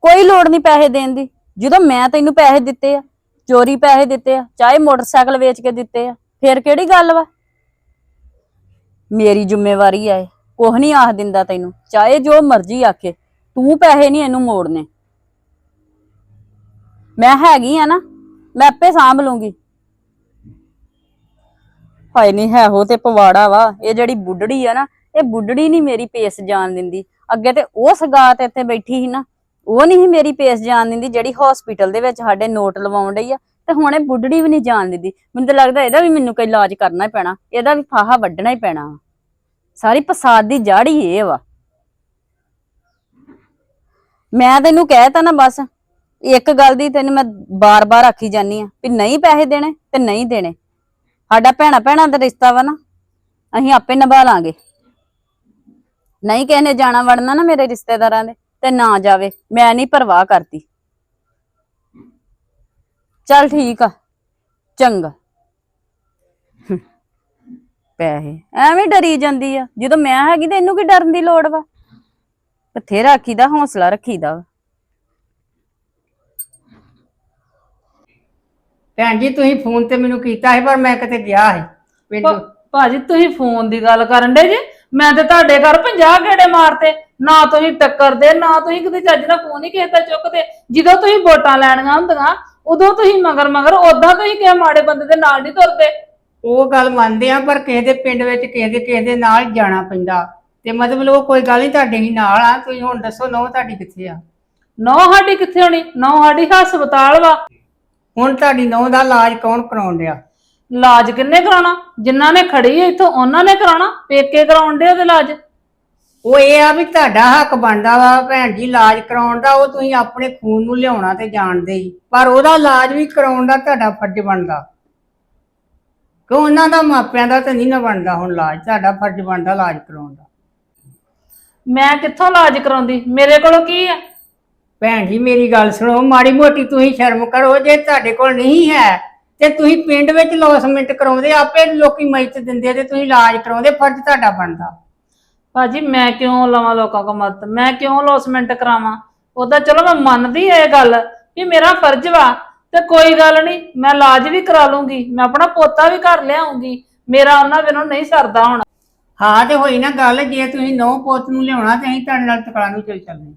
ਕੋਈ ਲੋੜ ਨਹੀਂ ਪੈਸੇ ਦੇਣ ਦੀ। ਜਦੋਂ ਮੈਂ ਤੈਨੂੰ ਪੈਸੇ ਦਿੱਤੇ ਆ, ਚੋਰੀ ਪੈਸੇ ਦਿੱਤੇ ਆ, ਚਾਹੇ ਮੋਟਰਸਾਈਕਲ ਵੇਚ ਕੇ ਦਿੱਤੇ ਆ, ਫੇਰ ਕਿਹੜੀ ਗੱਲ ਵਾ? ਮੇਰੀ ਜ਼ਿੰਮੇਵਾਰੀ ਆ ਇਹ। ਕੁਛ ਨਹੀਂ ਆਖ ਦਿੰਦਾ ਤੈਨੂੰ। ਚਾਹੇ ਜੋ ਮਰਜ਼ੀ ਆਖੇ, ਤੂੰ ਪੈਸੇ ਨਹੀਂ ਇਹਨੂੰ ਮੋੜਨੇ। ਮੈਂ ਹੈਗੀ ਆ ਨਾ, ਮੈਂ ਆਪੇ ਸਾਂਭ ਲੂੰਗੀ। ਹਾਏ ਨਹੀਂ ਹੈ ਹੋ ਤੇ ਪਵਾੜਾ ਵਾ। ਇਹ ਜਿਹੜੀ ਬੁੱਢੜੀ ਆ ਨਾ, ਇਹ ਬੁੱਢੜੀ ਨਹੀਂ ਮੇਰੀ ਪੇਸ ਜਾਣ ਦਿੰਦੀ। ਅੱਗੇ ਤੇ ਉਹ ਸਗਾਤ ਇੱਥੇ ਬੈਠੀ ਸੀ ਨਾ, ਉਹ ਨਹੀਂ ਮੇਰੀ ਪੇਸ ਜਾਣ ਦਿੰਦੀ ਜਿਹੜੀ ਹਸਪੀਟਲ ਦੇ ਵਿੱਚ ਸਾਡੇ ਨੋਟ ਲਵਾਉਣ ਡਈ ਆ, ਤੇ ਹੁਣ ਇਹ ਬੁੱਢੜੀ ਵੀ ਨਹੀਂ ਜਾਣ ਦਿੰਦੀ। ਮੈਨੂੰ ਤਾਂ ਲੱਗਦਾ ਇਹਦਾ ਵੀ ਮੈਨੂੰ ਕੋਈ ਇਲਾਜ ਕਰਨਾ ਹੀ ਪੈਣਾ, ਇਹਦਾ ਵੀ ਫਾਹਾ ਵੱਢਣਾ ਹੀ ਪੈਣਾ। ਵਾ। ਸਾਰੀ ਫਸਾਦ ਦੀ ਜੜ ਹੀ ਇਹ ਵਾ। ਮੈਂ ਤੈਨੂੰ ਕਹਿਤਾ ਨਾ ਬਸ, ਇੱਕ ਗੱਲ ਦੀ ਤੈਨੂੰ ਮੈਂ ਬਾਰ-ਬਾਰ ਆਖੀ ਜਾਨੀ ਆ ਵੀ ਨਹੀਂ ਪੈਸੇ ਦੇਣੇ ਤੇ ਨਹੀਂ ਦੇਣੇ। ਸਾਡਾ ਭੈਣਾ ਭੈਣਾ ਦਾ ਰਿਸ਼ਤਾ ਵਾ ਨਾ, ਅਸੀਂ ਆਪੇ ਨਿਭਾ ਲਾਂਗੇ। ਨਹੀਂ ਕਿਸੇ ਨੇ ਜਾਣਾ ਵੜਨਾ ਨਾ ਮੇਰੇ ਰਿਸ਼ਤੇਦਾਰਾਂ ਦੇ ਤੇ ਨਾ ਜਾਵੇ। ਮੈਂ ਨਹੀਂ ਪਰਵਾਹ ਕਰਦੀ। ਚੱਲ ਠੀਕ ਆ। ਚੰਗਾ। ਪੈਸੇ। ਐਵੇਂ ਡਰੀ ਜਾਂਦੀ ਆ। ਜਦੋਂ ਮੈਂ ਹੈਗੀ ਤੇ ਇਹਨੂੰ ਕੀ ਡਰਨ ਦੀ ਲੋੜ ਵਾ? ਬਥੇਰਾ ਆਖੀਦਾ ਹੌਸਲਾ ਰੱਖੀਦਾ ਵਾ। ਭੈਣ ਜੀ ਤੁਸੀਂ ਫੋਨ ਤੇ ਮੈਨੂੰ ਕੀਤਾ ਸੀ ਪਰ ਮੈਂ ਕਿਤੇ ਗਿਆ ਸੀ। ਪਿੰਡ ਭਾਜੀ ਤੁਸੀਂ ਫੋਨ ਦੀ ਗੱਲ ਕਰਨ ਦੇ ਜੇ? ਮੈਂ ਤੇ ਤੁਹਾਡੇ ਘਰ 50 ਗੇੜੇ ਮਾਰਤੇ। ਨਾ ਤੁਸੀਂ ਟੱਕਰਦੇ ਨਾ ਤੁਸੀਂ ਕਿਤੇ ਚੱਜ ਨਾਲ ਫੋਨ ਹੀ ਕਿਸੇ ਦਾ ਚੁੱਕਦੇ। ਜਦੋਂ ਤੁਸੀਂ ਵੋਟਾਂ ਲੈਣੀਆਂ ਹੁੰਦੀਆਂ ਉਦੋਂ ਤੁਸੀਂ ਮਗਰ ਮਗਰ ਉਦਾਂ ਤੁਸੀਂ ਕਿਹਾ ਮਾੜੇ ਬੰਦੇ ਦੇ ਨਾਲ ਨਹੀਂ ਤੁਰਦੇ। ਉਹ ਗੱਲ ਮੰਨਦੇ ਆ ਪਰ ਕਿਸੇ ਦੇ ਪਿੰਡ ਵਿੱਚ ਕਿਸੇ ਦੇ ਕਿਸੇ ਦੇ ਨਾਲ ਜਾਣਾ ਪੈਂਦਾ। ਤੇ ਮਤਲਬ ਉਹ ਕੋਈ ਗੱਲ ਨਹੀਂ ਤੁਹਾਡੇ ਹੀ ਨਾਲ ਆ। ਤੁਸੀਂ ਹੁਣ ਦੱਸੋ ਨੋ ਤੁਹਾਡੀ ਕਿੱਥੇ ਆ? ਨੌ ਸਾਡੀ ਕਿੱਥੇ ਹੋਣੀ? ਨੌ ਸਾਡੀ ਹਸਪਤਾਲ ਵਾ। ਹੁਣ ਤੁਹਾਡੀ ਨੋ ਦਾ ਇਲਾਜ ਕੌਣ ਕਰਾਉਣ ਡਿਆ? ਇਲਾਜ ਕਿੰਨੇ ਕਰਾਉਣਾ? ਜਿਨ੍ਹਾਂ ਨੇ ਖੜੀ ਹੈ ਇੱਥੋਂ ਉਹਨਾਂ ਨੇ ਕਰਾਉਣਾ? ਪੇਕੇ ਕਰਾਉਣ ਦੇ ਉਹਦੇ ਇਲਾਜ? ਉਹ ਇਹ ਆ ਵੀ ਤੁਹਾਡਾ ਹੱਕ ਬਣਦਾ ਵਾ ਭੈਣ ਜੀ ਇਲਾਜ ਕਰਾਉਣ ਦਾ ਉਹ ਤੁਸੀਂ ਆਪਣੇ ਖੂਨ ਨੂੰ ਲਿਆਉਣਾ ਤੇ ਜਾਣਦੇ ਹੀ। ਪਰ ਉਹਦਾ ਇਲਾਜ ਵੀ ਕਰਾਉਣ ਦਾ ਤੁਹਾਡਾ ਫਰਜ਼ ਬਣਦਾ। ਕਿਉਂ ਉਹਨਾਂ ਦਾ ਮਾਪਿਆਂ ਦਾ ਤਾਂ ਨਹੀਂ ਨਾ ਬਣਦਾ ਹੁਣ ਇਲਾਜ? ਤੁਹਾਡਾ ਫਰਜ਼ ਬਣਦਾ ਇਲਾਜ ਕਰਾਉਣ ਦਾ। ਮੈਂ ਕਿੱਥੋਂ ਇਲਾਜ ਕਰਾਉਂਦੀ? ਮੇਰੇ ਕੋਲੋਂ ਕੀ ਹੈ? ਭੈਣ ਜੀ ਮੇਰੀ ਗੱਲ ਸੁਣੋ ਮਾੜੀ ਮੋਟੀ ਤੁਸੀਂ ਸ਼ਰਮ ਕਰੋ ਜੇ ਤੁਹਾਡੇ ਕੋਲ ਨਹੀਂ ਹੈ ਤੇ ਤੁਸੀਂ ਪਿੰਡ ਵਿੱਚ ਲੌਸਮੈਂਟ ਕਰਾਉਂਦੇ ਆਪੇ ਲੋਕੀ ਮਦਦ ਦਿੰਦੇ ਤੇ ਤੁਸੀਂ ਇਲਾਜ ਕਰਾਉਂਦੇ ਫਰਜ਼ ਤੁਹਾਡਾ ਬਣਦਾ। ਭਾਜੀ ਮੈਂ ਕਿਉਂ ਲਵਾਂ ਲੋਕਾਂ ਕੋ ਮਦਦ? ਮੈਂ ਕਿਉਂ ਲੋਸਮੈਂਟ ਕਰਾਵਾਂ? ਉਹਦਾ ਚਲੋ ਮੈਂ ਮੰਨਦੀ ਐ ਇਹ ਗੱਲ ਵੀ ਮੇਰਾ ਫਰਜ਼ ਵਾ ਤੇ ਕੋਈ ਗੱਲ ਨਹੀਂ ਮੈਂ ਇਲਾਜ ਵੀ ਕਰਾ ਲੂੰਗੀ ਮੈਂ ਆਪਣਾ ਪੋਤਾ ਵੀ ਘਰ ਲਿਆਉਂਗੀ ਮੇਰਾ ਉਹਨਾਂ ਬਿਨੋਂ ਨਹੀਂ ਸਰਦਾ ਹੁਣ। ਹਾਂ ਤੇ ਹੋਈ ਨਾ ਗੱਲ ਜੇ ਤੁਸੀਂ ਨੌ ਪੁੱਤ ਨੂੰ ਲਿਆਉਣਾ ਤੇ ਅਸੀਂ ਤੁਹਾਡੇ ਨਾਲ ਤਕੜਾ ਨੂੰ ਚੱਲ ਚੱਲਦੇ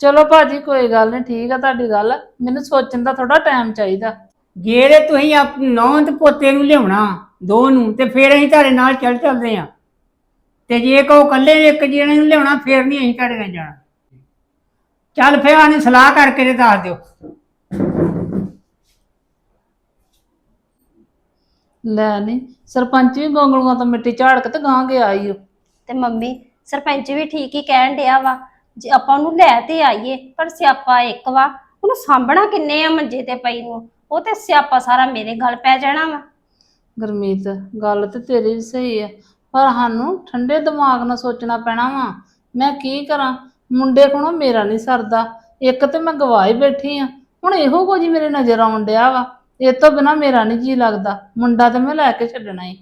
ਚਲੋ ਭਾਜੀ ਕੋਈ ਗੱਲ ਨਹੀਂ ਠੀਕ ਆ ਤੁਹਾਡੀ ਗੱਲ। ਮੈਨੂੰ ਸੋਚਣ ਦਾ ਥੋੜਾ ਟਾਈਮ ਚਾਹੀਦਾ। ਜੇ ਤੇ ਤੁਸੀਂ ਆਪ ਨੌ ਤੇ ਪੋਤੇ ਨੂੰ ਲਿਆਉਣਾ ਦੋ ਨੂੰ ਤੇ ਫਿਰ ਅਸੀਂ ਤੁਹਾਡੇ ਨਾਲ ਚੱਲ ਚੱਲਦੇ ਆ ਤੇ ਜੇ ਕਹੋ ਇਕੱਲੇ ਇੱਕ ਜਣੇ ਨੂੰ ਲਿਆਉਣਾ ਫਿਰ ਨਹੀਂ ਅਸੀਂ ਤੁਹਾਡੇ ਨਾਲ ਜਾਣਾ। ਚੱਲ ਫਿਰ ਆਨੇ ਸਲਾਹ ਕਰਕੇ ਤੇ ਦੱਸ ਦਿਓ। ਲੈ ਨਹੀਂ ਸਰਪੰਚ ਵੀ ਗੋਂਗਲੂਆਂ ਤੋਂ ਮਿੱਟੀ ਝਾੜ ਕੇ ਤੇ ਗਾਂ ਗਿਆ ਈ ਓ। ਤੇ ਮੰਮੀ ਸਰਪੰਚ ਵੀ ਠੀਕ ਹੀ ਕਹਿਣ ਡਿਆ ਵਾ ਜੇ ਆਪਾਂ ਉਹਨੂੰ ਲੈ ਤੇ ਆਈਏ ਪਰ ਸਿਆਪਾ ਇੱਕ ਵਾ ਉਹਨੂੰ ਸਾਂਭਣਾ ਕਿੰਨੇ ਆ ਮੰਜੇ ਤੇ ਪਈ ਨੂੰ? ਉਹ ਤੇ ਸਿਆਪਾ ਸਾਰਾ ਮੇਰੇ ਗਲ ਪੈ ਜਾਣਾ ਵਾ। ਗੁਰਮੀਤ ਗੱਲ ਤੇ ਤੇਰੀ ਵੀ ਸਹੀ ਹੈ ਪਰ ਸਾਨੂੰ ਠੰਡੇ ਦਿਮਾਗ ਨਾਲ ਸੋਚਣਾ ਪੈਣਾ ਵਾ। ਮੈਂ ਕੀ ਕਰਾਂ? ਮੁੰਡੇ ਕੋਲੋਂ ਮੇਰਾ ਨਹੀਂ ਸਰਦਾ। ਇੱਕ ਤੇ ਮੈਂ ਗਵਾਈ ਬੈਠੀ ਆ। ਹੁਣ ਇਹੋ ਕੁਝ ਹੀ ਮੇਰੇ ਨਜ਼ਰ ਆਉਣ ਡਿਆ ਵਾ। ਇਹ ਤੋਂ ਬਿਨਾ ਮੇਰਾ ਨਹੀਂ ਜੀ ਲੱਗਦਾ। ਮੁੰਡਾ ਤੇ ਮੈਂ ਲੈ ਕੇ ਛੱਡਣਾ ਹੀ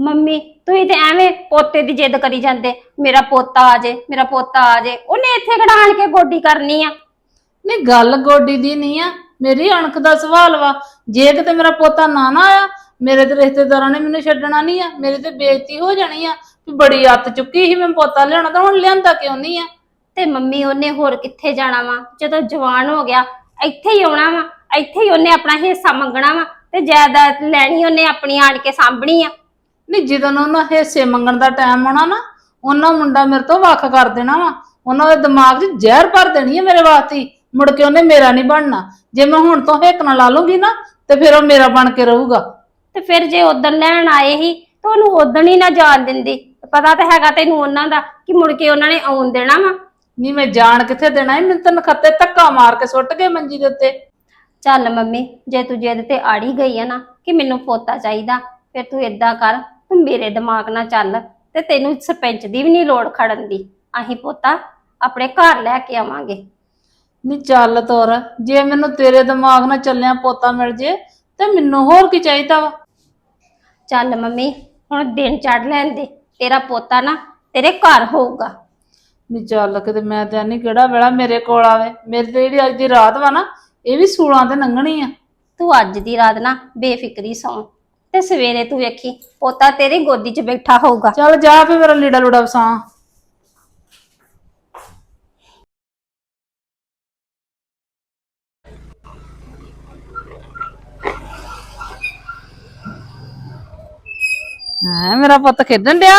ਮੰਮੀ ਤੁਸੀਂ ਤੇ ਐਵੇਂ ਪੋਤੇ ਦੀ ਜਿੱਦ ਕਰੀ ਜਾਂਦੇ। ਮੇਰਾ ਪੋਤਾ ਆ ਜੇ ਮੇਰਾ ਪੋਤਾ ਆ ਜੇ। ਉਹਨੇ ਇੱਥੇ ਕਢਾਣ ਕੇ ਗੋਡੀ ਕਰਨੀ ਆ। ਨਹੀਂ ਗੱਲ ਗੋਡੀ ਦੀ ਨਹੀਂ ਆ। ਮੇਰੀ ਅਣਖ ਦਾ ਸਵਾਲ ਵਾ। ਜੇ ਕਿਤੇ ਮੇਰਾ ਪੋਤਾ ਨਾ ਨਾ ਆਇਆ ਮੇਰੇ ਤੇ ਰਿਸ਼ਤੇਦਾਰਾਂ ਨੇ ਮੈਨੂੰ ਛੱਡਣਾ ਨਹੀਂ ਆ। ਮੇਰੇ ਤੇ ਬੇਇੱਜ਼ਤੀ ਹੋ ਜਾਣੀ ਆ ਵੀ ਬੜੀ ਅੱਤ ਚੁੱਕੀ ਸੀ ਮੈਂ ਪੋਤਾ ਲਿਆਉਣਾ ਤਾਂ ਹੁਣ ਲਿਆਂਦਾ ਕਿਉਂ ਨਹੀਂ ਆ। ਤੇ ਮੰਮੀ ਉਹਨੇ ਹੋਰ ਕਿੱਥੇ ਜਾਣਾ ਵਾ? ਜਦੋਂ ਜਵਾਨ ਹੋ ਗਿਆ ਇੱਥੇ ਹੀ ਆਉਣਾ ਵਾ। ਇੱਥੇ ਹੀ ਉਹਨੇ ਆਪਣਾ ਹਿੱਸਾ ਮੰਗਣਾ ਵਾ ਤੇ ਜਾਇਦਾਦ ਲੈਣੀ ਉਹਨੇ ਆਪਣੀ ਆਣ ਕੇ ਸਾਂਭਣੀ ਆ। ਨਹੀਂ ਜਦੋਂ ਉਹਨਾਂ ਹਿੱਸੇ ਮੰਗਣ ਦਾ ਟਾਈਮ ਆਉਣਾ ਨਾ ਉਹਨਾਂ ਮੁੰਡਾ ਮੇਰੇ ਤੋਂ ਵੱਖ ਕਰ ਦੇਣਾ ਵਾ। ਉਹਨਾਂ ਦੇ ਦਿਮਾਗ 'ਚ ਜ਼ਹਿਰ ਭਰ ਦੇਣੀ ਹੈ ਮੇਰੇ ਵਾਸਤੇ। ਮੁੜ ਕੇ ਉਹਨੇ ਮੇਰਾ ਨਹੀਂ ਬਣਨਾ। ਜੇ ਮੈਂ ਹੁਣ ਤੋਂ ਹਿੱਕ ਨਾਲ ਲਾ ਲੂੰਗੀ ਨਾ ਤੇ ਫਿਰ ਉਹ ਮੇਰਾ ਬਣ ਕੇ ਰਹੂਗਾ। ਤੇ ਫਿਰ ਜੇ ਉਦਣ ਲੈਣ ਆਏ ਹੀ ਤਾਂ ਉਹਨੂੰ ਉਦਣ ਹੀ ਨਾ ਜਾਣ ਦਿੰਦੀ। ਪਤਾ ਤਾਂ ਹੈਗਾ ਤੈਨੂੰ ਉਹਨਾਂ ਦਾ ਕਿ ਮੁੜ ਕੇ ਉਹਨਾਂ ਨੇ ਆਉਣ ਦੇਣਾ ਵਾ। ਨਹੀਂ ਮੈਂ ਜਾਣ ਕਿੱਥੇ ਦੇਣਾ ਹੈ ਮੈਨੂੰ ਤਾਂ ਨਖੱਤੇ ਧੱਕਾ ਮਾਰ ਕੇ ਸੁੱਟ ਗਏ ਮੰਜੀ ਦੇ ਉੱਤੇ। ਚੱਲ ਮੰਮੀ ਜੇ ਤੂੰ ਜਿੱਦ ਤੇ ਆੜੀ ਗਈ ਆ ਨਾ ਕਿ ਮੈਨੂੰ ਪੋਤਾ ਚਾਹੀਦਾ ਫਿਰ ਤੂੰ ਏਦਾਂ ਕਰ ਤੂੰ ਮੇਰੇ ਦਿਮਾਗ ਨਾਲ ਚੱਲ। ਤੇ ਤੈਨੂੰ ਸਰਪੰਚ ਦੀ ਵੀ ਨਹੀਂ ਲੋੜ ਖੜਨ ਦੀ। ਅਸੀਂ ਪੋਤਾ ਆਪਣੇ ਘਰ ਲੈ ਕੇ ਆਵਾਂਗੇ। ਨਹੀਂ ਚੱਲ ਤੋਰ ਜੇ ਮੈਨੂੰ ਤੇਰੇ ਦਿਮਾਗ ਨਾਲ ਚੱਲਿਆ ਪੋਤਾ ਮਿਲ ਜੇ ਤੇ ਮੈਨੂੰ ਹੋਰ ਕੀ ਚਾਹੀਦਾ ਵਾ? ਚੱਲ ਮੰਮੀ ਹੁਣ ਦਿਨ ਚੜ ਲੈਣ ਦੇ ਤੇਰਾ ਪੋਤਾ ਨਾ ਤੇਰੇ ਘਰ ਹੋਊਗਾ। ਨਹੀਂ ਚੱਲ ਕਿਤੇ ਮੈਂ ਤੇ ਨਹੀਂ ਕਿਹੜਾ ਵੇਲਾ ਮੇਰੇ ਕੋਲ ਆਵੇ ਮੇਰੇ ਤੇ ਜਿਹੜੀ ਅੱਜ ਦੀ ਰਾਤ ਵਾ ਨਾ ਇਹ ਵੀ ਸੂਲਾਂ ਤੇ ਲੰਘਣੀ ਆ। ਤੂੰ ਅੱਜ ਦੀ ਰਾਤ ਨਾ ਬੇਫਿਕਰੀ ਸੌਂ ਤੇ ਸਵੇਰੇ ਤੂੰ ਵੇਖੀ ਪੋਤਾ ਤੇਰੀ ਗੋਦੀ 'ਚ ਬੈਠਾ ਹੋਊਗਾ। ਚੱਲ ਜਾ ਫੇ ਮੇਰਾ ਲੀੜਾ ਲੂੜਾ ਵਸਾਂ। ਹਾਂ ਮੇਰਾ ਪੁੱਤ ਖੇਡਣ ਡਿਆ?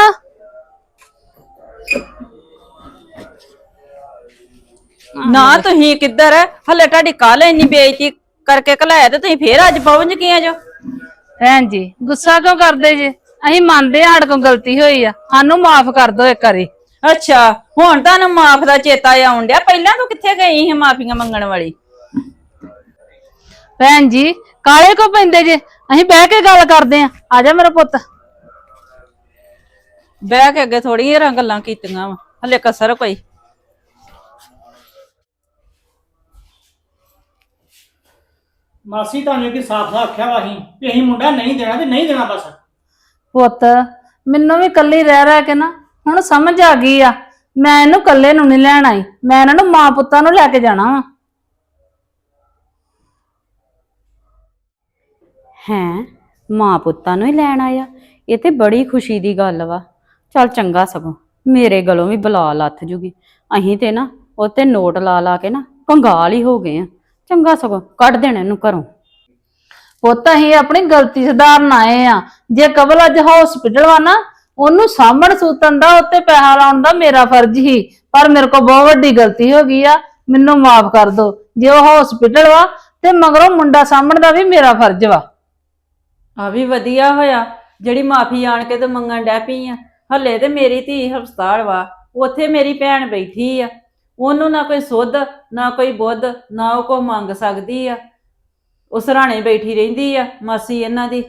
ਨਾ ਤੁਸੀਂ ਕਿੱਧਰ ਹਲੇ ਤੁਹਾਡੀ ਕੱਲ ਇੰਨੀ ਬੇਇੱਜ਼ਤੀ ਕਰਕੇ ਘਲਾਇਆ ਤੇ ਤੁਸੀਂ ਫੇਰ ਅੱਜ ਪਹੁੰਚ ਗਏ ਜੋ। ਭੈਣ ਜੀ ਗੁੱਸਾ ਕਿਉਂ ਕਰਦੇ ਜੇ? ਅਸੀਂ ਮੰਨਦੇ ਹਾਂ ਸਾਡੇ ਕੋਲ ਗਲਤੀ ਹੋਈ ਆ। ਸਾਨੂੰ ਮਾਫ ਕਰ ਦਿਓ ਇੱਕ ਵਾਰੀ। ਅੱਛਾ ਹੁਣ ਤੁਹਾਨੂੰ ਮਾਫ ਦਾ ਚੇਤਾ ਆਉਣ ਡਿਆ। ਪਹਿਲਾਂ ਤੂੰ ਕਿੱਥੇ ਗਈ ਸੀ ਮਾਫੀਆਂ ਮੰਗਣ ਵਾਲੀ? ਭੈਣ ਜੀ ਕਾਲੇ ਕੋ ਪੈਂਦੇ ਜੇ? ਅਸੀਂ ਬਹਿ ਕੇ ਗੱਲ ਕਰਦੇ ਆਂ ਆ ਜਾ ਮੇਰਾ ਪੁੱਤ। ਬਹਿ ਕੇ ਅੱਗੇ ਥੋੜੀਆਂ ਗੱਲਾਂ ਕੀਤੀਆਂ ਵਾ ਹਲੇ ਕਸਰ ਪਈ ਮਾਸੀ ਤੁਹਾਨੂੰ ਕਿ ਸਾਫ਼ ਸਾਫ਼ ਆਖਿਆ ਵਾ ਅਸੀਂ ਵੀ ਅਸੀਂ ਮੁੰਡਾ ਨਹੀਂ ਦੇਣਾ ਤੇ ਨਹੀਂ ਦੇਣਾ ਬਸ। ਪੁੱਤ ਮੈਨੂੰ ਵੀ ਇਕੱਲੀ ਰਹਿ ਰਹਿ ਕੇ ਨਾ ਹੁਣ ਸਮਝ ਆ ਗਈ ਆ। ਮੈਂ ਇਹਨੂੰ ਇਕੱਲੇ ਨੂੰ ਨਹੀਂ ਲੈਣ ਆਈ ਮੈਂ ਇਹਨਾਂ ਨੂੰ ਮਾਂ ਪੁੱਤਾਂ ਨੂੰ ਲੈ ਕੇ ਜਾਣਾ ਵਾ। ਹੈਂ ਮਾਂ ਪੁੱਤਾਂ ਨੂੰ ਹੀ ਲੈਣ ਆਇਆ? ਇਹ ਤੇ ਬੜੀ ਖੁਸ਼ੀ ਦੀ ਗੱਲ ਵਾ। ਚੱਲ ਚੰਗਾ ਸਗੋਂ ਮੇਰੇ ਗਲੋਂ ਵੀ ਬਲਾ ਲੱਥ ਜੂਗੀ। ਅਹੀਂ ਤੇ ਨਾ ਉਹ ਤੇ ਨੋਟ ਲਾ ਲਾ ਕੇ ਨਾ ਕੰਗਾਲ ਹੀ ਹੋ ਗਏ ਆ। ਚੰਗਾ ਸਗੋਂ ਕੱਢ ਦੇਣਾ ਇਹਨੂੰ ਘਰੋਂ। ਪੁੱਤ ਅਸੀਂ ਆਪਣੀ ਗਲਤੀ ਸੁਧਾਰਨ ਆਏ ਆ। ਜੇ ਕਬਲ ਅੱਜ ਹਸਪੀਟਲ ਵਾ ਨਾ ਉਹਨੂੰ ਸਾਂਭਣ ਸੂਤਨ ਦਾ ਉੱਤੇ ਪੈਸਾ ਲਾਉਣ ਦਾ ਮੇਰਾ ਫਰਜ਼ ਹੀ। ਪਰ ਮੇਰੇ ਕੋਲ ਬਹੁਤ ਵੱਡੀ ਗਲਤੀ ਹੋ ਗਈ ਆ। ਮੈਨੂੰ ਮਾਫ ਕਰ ਦਿਓ ਜੇ ਉਹ ਹਸਪੀਟਲ ਵਾ ਤੇ ਮਗਰੋਂ ਮੁੰਡਾ ਸਾਂਭਣ ਦਾ ਵੀ ਮੇਰਾ ਫਰਜ਼ ਵਾ। ਆ ਵੀ ਵਧੀਆ ਹੋਇਆ। ਜਿਹੜੀ ਮਾਫੀ ਆਣ ਕੇ ਤੇ ਮੰਗਣ ਡੈ ਪਈ ਆ। ਹੱਲੇ ਤੇ ਮੇਰੀ ਧੀ ਹਸਪਤਾਲ ਵਾ ਉੱਥੇ ਮੇਰੀ ਭੈਣ ਬੈਠੀ ਆ। ਉਹਨੂੰ ਨਾ ਕੋਈ ਸੁੱਧ ਨਾ ਕੋਈ ਬੁੱਧ ਨਾ ਉਹ ਕੋ ਮੰਗ ਸਕਦੀ ਆ। ਉਹ ਸਰਾਣੇ ਬੈਠੀ ਰਹਿੰਦੀ ਆ ਮਾਸੀ ਇਹਨਾਂ ਦੀ।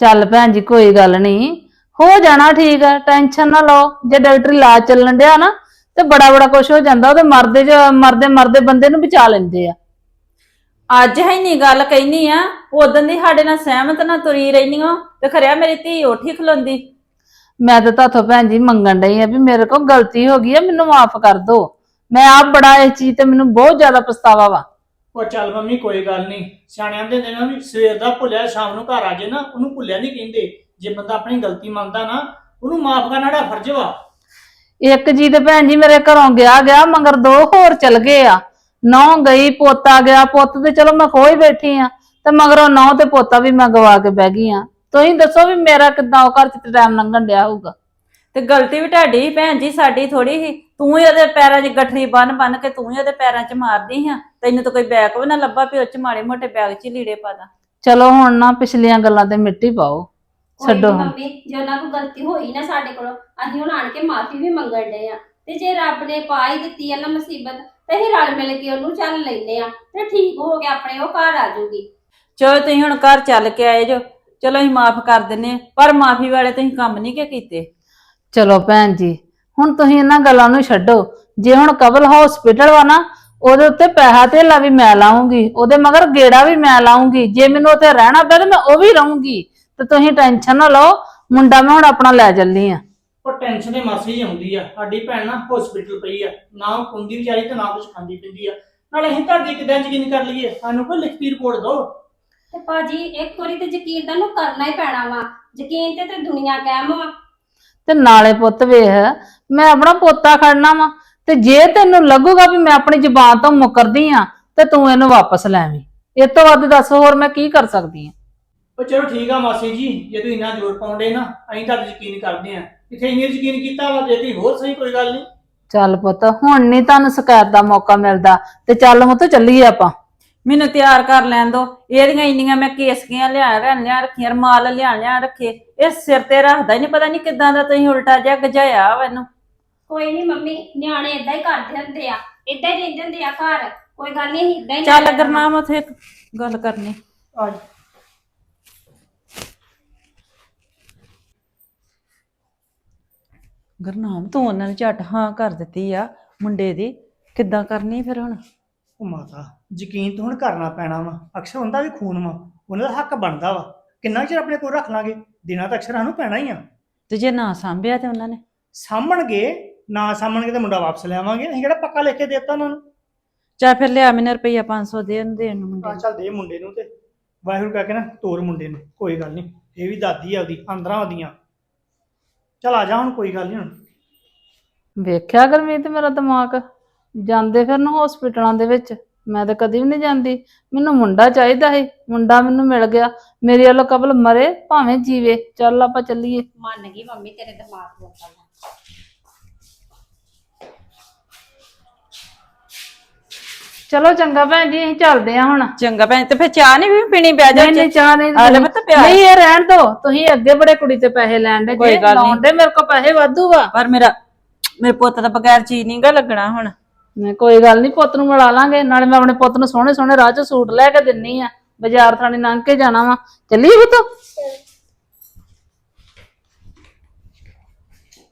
ਚੱਲ ਭੈਣ ਜੀ ਕੋਈ ਗੱਲ ਨਹੀਂ। ਹੋ ਜਾਣਾ ਠੀਕ ਆ ਟੈਨਸ਼ਨ ਨਾ ਲਓ। ਜੇ ਡਾਕਟਰ ਇਲਾਜ ਚੱਲਣ ਡਿਆ ਨਾ ਤੇ ਬੜਾ ਬੜਾ ਕੁਝ ਹੋ ਜਾਂਦਾ ਉਹਦੇ ਮਰਦੇ ਚ ਮਰਦੇ ਮਰਦੇ ਬੰਦੇ ਨੂੰ ਬਚਾ ਲੈਂਦੇ ਆ। ਅੱਜ ਹੈ ਨਹੀਂ ਗੱਲ ਕਹਿਨੀ ਆ ਉਦੋਂ ਦੀ ਸਾਡੇ ਨਾਲ ਸਹਿਮਤ ਨਾ ਤੁਰੀ ਰਹਿਨੀ ਓ ਤੇ ਖਰਿਆ ਮੇਰੀ ਧੀ ਉੱਠੀ ਖਲੋਂਦੀ। ਮੈਂ ਤਾਂ ਤੁਹਾਥੋਂ ਭੈਣ ਜੀ ਮੰਗਣ ਡਈ ਆ ਵੀ ਮੇਰੇ ਕੋਲ ਗਲਤੀ ਹੋ ਗਈ ਆ ਮੈਨੂੰ ਮਾਫ ਕਰ ਦਿਓ ਮੈਂ ਆਪ ਬੜਾ ਇਸ ਚੀਜ਼ ਤੇ ਮੈਨੂੰ ਬਹੁਤ ਜ਼ਿਆਦਾ ਪਛਤਾਵਾ ਵਾ। ਉਹ ਚੱਲ ਮੰਮੀ ਕੋਈ ਗੱਲ ਨਹੀਂ। ਸਿਆਣਿਆਂ ਦੇ ਨੇ ਨਾ ਵੀ ਸਵੇਰ ਦਾ ਭੁੱਲਿਆ ਸ਼ਾਮ ਨੂੰ ਘਰ ਆ ਜੇ ਨਾ ਉਹਨੂੰ ਭੁੱਲਿਆ ਨਹੀਂ ਕਹਿੰਦੇ। ਜੇ ਬੰਦਾ ਆਪਣੀ ਗਲਤੀ ਮੰਨਦਾ ਨਾ ਉਹਨੂੰ ਮਾਫ ਕਰਨਾ ਦਾ ਫਰਜ਼ ਵਾ। ਇੱਕ ਜੀ ਤੇ ਭੈਣ ਜੀ ਮੇਰੇ ਘਰੋਂ ਗਿਆ ਗਿਆ ਮਗਰ ਦੋ ਹੋਰ ਚਲ ਗਏ ਆ। ਨੌ ਗਈ ਪੋਤਾ ਗਿਆ ਪੁੱਤ ਤੇ ਚਲੋ ਮੈਂ ਖੋ ਹੀ ਬੈਠੀ ਆ। ਤੇ ਮਗਰੋਂ ਨੌ ਤੇ ਪੋਤਾ ਵੀ ਮੈਂ ਗਵਾ ਕੇ ਬਹਿ ਗਈ ਆ। ਤੁਸੀਂ ਦੱਸੋ ਵੀ ਮੇਰਾ ਕਿੱਦਾਂ ਉਹ ਘਰ ਚ ਟਾਈਮ ਲੰਘਣ ਡਿਆ ਹੋਊਗਾ? ਤੇ ਗਲਤੀ ਵੀ ਤੁਹਾਡੀ ਸੀ ਭੈਣ ਜੀ ਸਾਡੀ ਥੋੜੀ ਸੀ। ਤੂੰ ਹੀ ਉਹਦੇ ਪੈਰਾਂ 'ਚ ਗੱਠੜੀ ਬੰਨ ਬੰਨ ਕੇ ਤੂੰ ਹੀ ਉਹਦੇ ਪੈਰਾਂ 'ਚ ਮਾਰਦੀ ਹਾਂ ਤੈਨੂੰ ਤਾਂ ਕੋਈ ਬੈਗ ਵੀ ਨਾ ਲੱਭਾ ਪਿਓ 'ਚ ਮਾੜੇ ਮੋਟੇ ਬੈਗ 'ਚ ਹੀ ਲੀੜੇ ਪਾ ਦਾਂ। ਚਲੋ ਹੁਣ ਨਾ ਪਿਛਲੀਆਂ ਗੱਲਾਂ ਤੇ ਮਿੱਟੀ ਪਾਓ। ਕੋਈ ਨੀ ਛੱਡੋ ਹੁਣ। ਮੰਮੀ ਜੇ ਉਹਨਾਂ ਕੋਲ ਗਲਤੀ ਹੋਈ ਨਾ ਸਾਡੇ ਕੋਲੋਂ ਅਸੀਂ ਹੁਣ ਆਣ ਕੇ ਮਾਫੀ ਵੀ ਮੰਗਣ ਡਏ ਆ ਤੇ ਜੇ ਰੱਬ ਨੇ ਪਾ ਹੀ ਦਿੱਤੀ ਆ ਨਾ ਮੁਸੀਬਤ ਤੇ ਅਸੀਂ ਰਲ ਮਿਲ ਕੇ ਉਹਨੂੰ ਚੱਲ ਲੈਨੇ ਆ ਤੇ ਠੀਕ ਹੋ ਕੇ ਆਪਣੇ ਉਹ ਘਰ ਆ ਜਾਊਗੀ ਚਲੋ ਤੁਸੀਂ ਹੁਣ ਘਰ ਚੱਲ ਕੇ ਆਏ ਜੋ। ਚਲੋ ਅਸੀਂ ਮਾਫ ਕਰ ਦਿੰਨੇ ਆਂ। ਪਰ ਮਾਫੀ ਵਾਲੇ ਤੁਸੀਂ ਕੰਮ ਨਹੀਂ ਕਿ ਕੀਤੇ? ਚਲੋ ਭੈਣ ਜੀ ਹੁਣ ਤੁਸੀਂ ਇਹਨਾਂ ਗੱਲਾਂ ਨੂੰ ਛੱਡੋ। ਜੇ ਹੁਣ ਕਬਲ ਹਸਪੀਟਲ ਵਾ ਨਾ ਉਹਦੇ ਉੱਤੇ ਪੈਸਾ ਧੇਲਾ ਵੀ ਮੈਂ ਲਾਉਂਗੀ ਉਹਦੇ ਮਗਰ ਗੇੜਾ ਵੀ ਮੈਂ ਲਾਉਂਗੀ ਜੇ ਮੈਨੂੰ ਉੱਥੇ ਰਹਿਣਾ ਪਿਆ ਤੇ ਮੈਂ ਉਹ ਵੀ ਰਹੂੰਗੀ। ਤੇ ਤੁਸੀਂ ਟੈਨਸ਼ਨ ਨਾ ਲਓ ਮੁੰਡਾ ਮੈਂ ਹੁਣ ਆਪਣਾ ਲੈ ਚੱਲੀ ਆ। ਉਹ ਟੈਨਸ਼ਨ ਦੇ ਮਾਸੀ ਜੀ ਆਉਂਦੀ ਆ ਸਾਡੀ ਭੈਣ ਨਾ ਹਸਪੀਟਲ ਪਈ ਆ ਨਾ ਉਹ ਕੁੰਦੀ ਵਿਚਾਰੀ ਤੇ ਨਾ ਕੁਝ ਖਾਂਦੀ ਪਿੰਦੀ ਆ। ਨਾਲੇ ਅਸੀਂ ਤੁਹਾਡੀ ਕਿਦਾਂ ਯਕੀਨ ਕਰ ਲਈਏ? ਸਾਨੂੰ ਕੋਈ ਲਿਖਤੀ ਰਿਪੋਰਟ ਦਿਓ। ਤੇ ਭਾਜੀ ਇੱਕ ਵਾਰੀ ਤੇ ਯਕੀਨ ਤੁਹਾਨੂੰ ਕਰਨਾ ਹੀ ਪੈਣਾ ਵਾ। ਯਕੀਨ ਤੇ ਤੇ ਦੁਨੀਆ ਕਾਇਮ ਵਾ। ਤੇ ਨਾਲੇ ਪੁੱਤ ਵੇਖ ਮੈਂ ਆਪਣਾ ਪੋਤਾ ਖੜਨਾ ਵਾ ਤੇ ਜੇ ਤੈਨੂੰ ਲੱਗੂਗਾ ਵੀ ਮੈਂ ਆਪਣੀ ਜ਼ੁਬਾਨ ਤੋਂ ਮੁਕਰਦੀ ਆ ਤੇ ਤੂੰ ਇਹਨੂੰ ਵਾਪਸ ਲੈ ਆਵੀਂ। ਇਹ ਤੋਂ ਵੱਧ ਦੱਸ ਹੋਰ ਮੈਂ ਕੀ ਕਰ ਸਕਦੀ ਆ? ਉਹ ਚਲੋ ਠੀਕ ਆ ਮਾਸੀ ਜੀ ਜੇ ਤੁਸੀਂ ਇੰਨਾ ਜ਼ੋਰ ਪਾਉਂਦੇ ਨਾ ਅਸੀਂ ਤੁਹਾਡਾ ਯਕੀਨ ਕਰਦੇ ਆ। ਕਿਥੇ ਇੰਨੇ ਯਕੀਨ ਕੀਤਾ ਵਾ ਜੇ ਤੁਸੀਂ ਹੋਰ ਸਹੀ ਕੋਈ ਗੱਲ ਨਹੀਂ। ਚੱਲ ਪੁੱਤ ਹੁਣ ਨਹੀਂ ਤੁਹਾਨੂੰ ਸ਼ਿਕਾਇਤ ਦਾ ਮੌਕਾ ਮਿਲਦਾ ਤੇ ਚੱਲ ਮੁੱਤ ਚੱਲੀਏ ਆਪਾਂ। ਮੈਨੂੰ ਤਿਆਰ ਕਰ ਲੈਣ ਦੋ। ਇਹਦੀਆਂ ਇੰਨੀਆਂ ਮੈਂ ਕੇਸਕੀਆਂ ਲਿਆ ਲਿਆ ਰੱਖੀਆਂ ਰਮਾਲ ਲਿਆ ਲਿਆ ਰੱਖੇ। ਇਹ ਸਿਰ ਤੇ ਰੱਖਦਾ ਹੀ ਨਹੀਂ ਪਤਾ ਨਹੀਂ ਕਿਦਾਂ ਦਾ ਤੁਸੀਂ ਉਲਟਾ ਜਿਹਾ ਗਜਾਇਆ ਇਹਨੂੰ। ਕੋਈ ਨਹੀਂ ਮੰਮੀ ਨਿਆਣੇ ਇਦਾਂ ਹੀ ਕਰਦੇ ਹੁੰਦੇ ਆ। ਇਦਾਂ ਹੀ ਰਹਿੰਦੇ ਹੁੰਦੇ ਆ ਘਰ। ਕੋਈ ਗੱਲ ਨਹੀਂ ਇਦਾਂ ਹੀ ਚੱਲ ਗਰਨਾਮ ਉਥੇ ਇੱਕ ਗੱਲ ਕਰਨੀ। ਆ ਜਾਓ। ਗਰਨਾਮ ਤੂੰ ਉਹਨਾਂ ਨੂੰ ਝੱਟ ਹਾਂ ਕਰ ਦਿੱਤੀ ਆ ਮੁੰਡੇ ਦੀ। ਕਿੱਦਾਂ ਕਰਨੀ ਫਿਰ ਹੁਣ? ਉਹ ਮਾਤਾ ਯਕੀਨ ਤਾਂ ਹੁਣ ਕਰਨਾ ਪੈਣਾ ਵਾ। ਅਕਸਰ ਹੁੰਦਾ ਵੀ ਖੂਨ ਵਾ ਉਹਨਾਂ ਦਾ ਹੱਕ ਬਣਦਾ ਵਾ। ਕਿੰਨਾ ਚਿਰ ਆਪਣੇ ਕੋਲ ਰੱਖ ਲਾਂਗੇ? ਦਿਨਾਂ ਤਾਂ ਅਕਸਰ ਸਾਨੂੰ ਪੈਣਾ ਹੀ ਆ। ਤੇ ਜੇ ਨਾ ਸਾਂਭਿਆ ਤੇ ਉਹਨਾਂ ਨੇ? ਸਾਂਭਣਗੇ ਨਾ ਸਾਂਭਣਗੇ ਤਾਂ ਮੁੰਡਾ ਵਾਪਸ ਲੈ ਆਵਾਂਗੇ। ਅਸੀਂ ਕਿਹੜਾ ਪੱਕਾ ਲਿਖ ਕੇ ਦੇ ਦਿੱਤਾ ਉਹਨਾਂ ਨੂੰ? ਚੱਲ ਫਿਰ ਲਿਆ ਮੈਨੂੰ ਰੁਪਈਆ 500 ਦੇ ਉਹਨੂੰ ਦੇਣ ਨੂੰ ਮੁੰਡੇ ਨੂੰ। ਚੱਲ ਦੇ ਮੁੰਡੇ ਨੂੰ ਤੇ। ਵਾਹਿਗੁਰੂ ਕਹਿ ਕੇ ਨਾ ਤੋਰ ਮੁੰਡੇ ਨੂੰ ਕੋਈ ਗੱਲ ਨਹੀਂ। ਇਹ ਵੀ ਦਾਦੀ ਆ ਉਹਦੀ ਅੰਦਰਾਂ ਉਹਦੀਆਂ। ਚੱਲ ਆ ਜਾ ਹੁਣ ਕੋਈ ਗੱਲ ਨਹੀਂ ਹੁਣ। ਵੇਖਿਆ ਗਰਮੀਤ ਮੇਰਾ ਦਿਮਾਗ? ਜਾਂਦੇ ਫਿਰਨ ਹਸਪੀਟਲਾਂ ਦੇ ਵਿੱਚ। ਮੈਂ ਤਾਂ ਕਦੀ ਵੀ ਨਹੀਂ ਜਾਂਦੀ। ਮੈਨੂੰ ਮੁੰਡਾ ਚਾਹੀਦਾ ਸੀ। ਮੁੰਡਾ ਮੈਨੂੰ ਮਿਲ ਗਿਆ। ਮੇਰੇ ਵੱਲੋਂ ਕਬਲ ਮਰੇ ਭਾਵੇਂ ਜੀਵੇ। ਚੱਲ ਆਪਾਂ ਚੱਲੀਏ। ਮੰਨ ਗਈ ਮੰਮੀ ਤੇਰੇ ਦਿਮਾਗ ਨੂੰ ਗੱਲ ਚਲੋ ਚੰਗਾ ਭੈਣ ਜੀ ਅਸੀਂ ਚੱਲਦੇ ਆ ਹੁਣ। ਚੰਗਾ ਭੈਣ ਤੇ ਫਿਰ ਚਾਹ ਨਹੀਂ ਵੀ ਪੀਣੀ ਪਿਆ ਜਾ ਨਹੀਂ ਨਹੀਂ ਚਾਹ ਨਹੀਂ। ਆ ਲੈ ਪੁੱਤ ਪਿਆਰ। ਨਹੀਂ ਇਹ ਰਹਿਣ ਦੋ। ਤੁਸੀਂ ਅੱਗੇ ਬੜੇ ਕੁੜੀ ਤੇ ਪੈਸੇ ਲੈਣ ਦੇ। ਕੋਈ ਜੇ ਗੱਲ ਨੀ। ਲਾਉਣ ਦੇ ਮੇਰੇ ਕੋਲ ਪੈਸੇ ਵਾਧੂ ਵਾ ਪਰ ਮੇਰਾ ਮੇਰੇ ਪੁੱਤ ਦਾ ਬਗੈਰ ਚੀਜ਼ ਨਹੀਂ ਗਾ ਲੱਗਣਾ ਹੁਣ। ਨਹੀਂ, ਕੋਈ ਗੱਲ ਨਹੀਂ ਪੁੱਤ ਨੂੰ ਮਿਲਾ ਲਾਂਗੇ ਨਾਲੇ ਮੈਂ ਆਪਣੇ ਪੁੱਤ ਨੂੰ ਸੋਹਣੇ ਸੋਹਣੇ ਰਾਹ ਚ ਸੂਟ ਲੈ ਕੇ ਦਿੰਨੀ ਆ ਬਾਜ਼ਾਰ ਥਾਣੀ ਲੰਘ ਕੇ ਜਾਣਾ ਵਾ। ਚੱਲੀਏ ਪੁੱਤ?